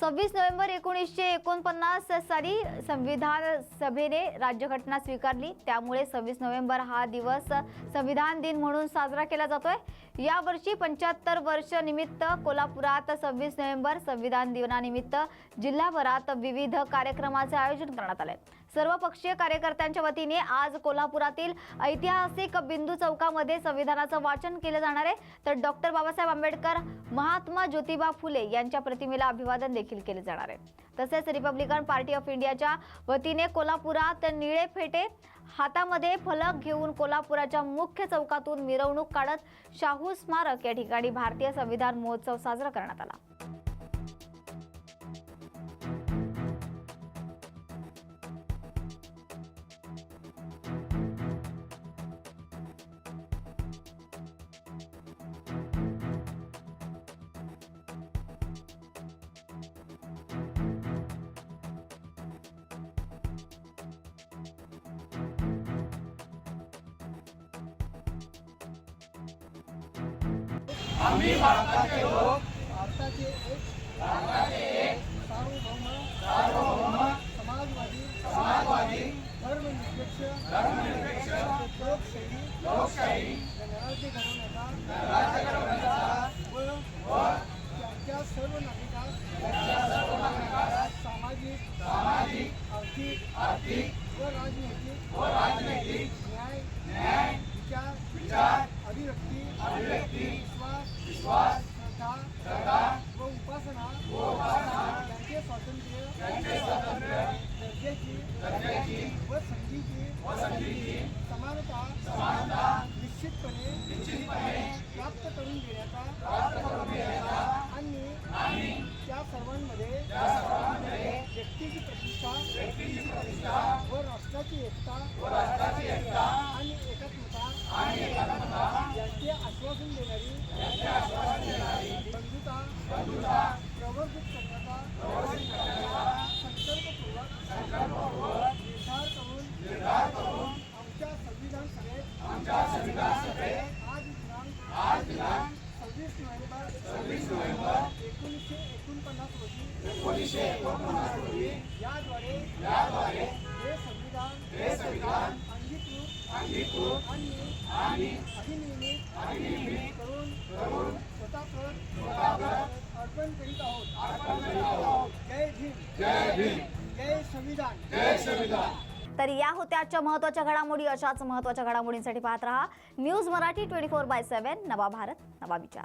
सव्वीस नोव्हेंबर एकोणीसशे एकोणपन्नास साली संविधान सभेने राज्यघटना स्वीकारली. त्यामुळे सव्वीस नोव्हेंबर हा दिवस संविधान दिन म्हणून साजरा केला जातोय. यावर्षी पंच्याहत्तर वर्ष निमित्त कोल्हापुरात सव्वीस नोव्हेंबर संविधान दिनानिमित्त जिल्हाभरात विविध कार्यक्रमाचे आयोजन करण्यात आले. सर्वपक्षीय कार्यकर्त्यांच्या वतीने आज कोल्हापुरातील ऐतिहासिक बिंदू चौकामध्ये संविधानाचं वाचन केलं जाणार आहे. तर डॉक्टर बाबासाहेब आंबेडकर महात्मा ज्योतिबा फुले यांच्या प्रतिमेला अभिवादन देखील केले जाणार आहे. तसेच रिपब्लिकन पार्टी ऑफ इंडियाच्या वतीने कोल्हापुरात निळे फेटे हातामध्ये फलक घेऊन कोल्हापुराच्या मुख्य चौकातून मिरवणूक काढत शाहू स्मारक या ठिकाणी भारतीय संविधान महोत्सव साजरा करण्यात आला. आम्ही भारताचे लोक भारताचे एक भारताचे एक सार्वभौम समाजवादी समाजवादी धर्मनिरपेक्ष धर्मनिरपेक्ष लोकशाही लोकशाही गणराज्य घडवण्याचा व व त्यांच्या सर्व नागरिकांस त्यांच्या सर्व नागरिकांस सामाजिक सामाजिक आर्थिक आर्थिक व राजनैतिक व राजनैतिक न्याय न्याय विचार विचार अभिव्यक्ती अभिव्यक्ती विश्वास व उपासना यांचे स्वातंत्र्य दर्जाची व संधीची समानता निश्चितपणे प्राप्त करून देण्याचा आणि त्या सर्वांमध्ये व्यक्तीची प्रतिष्ठा व राष्ट्राची एकता. एकोणीसशे एकोणपन्नास रोजी याद्वारे हे संविधान अंगीकृत आणि अधिनियमित करून अर्पण करीत आहोत. जय भीम. जय संविधान. तर या होत्या आजच्या महत्त्वाच्या घडामोडी. अशाच महत्त्वाच्या घडामोडींसाठी पाहत रहा. News Marathi twenty four by seven नवा भारत नवा विचार.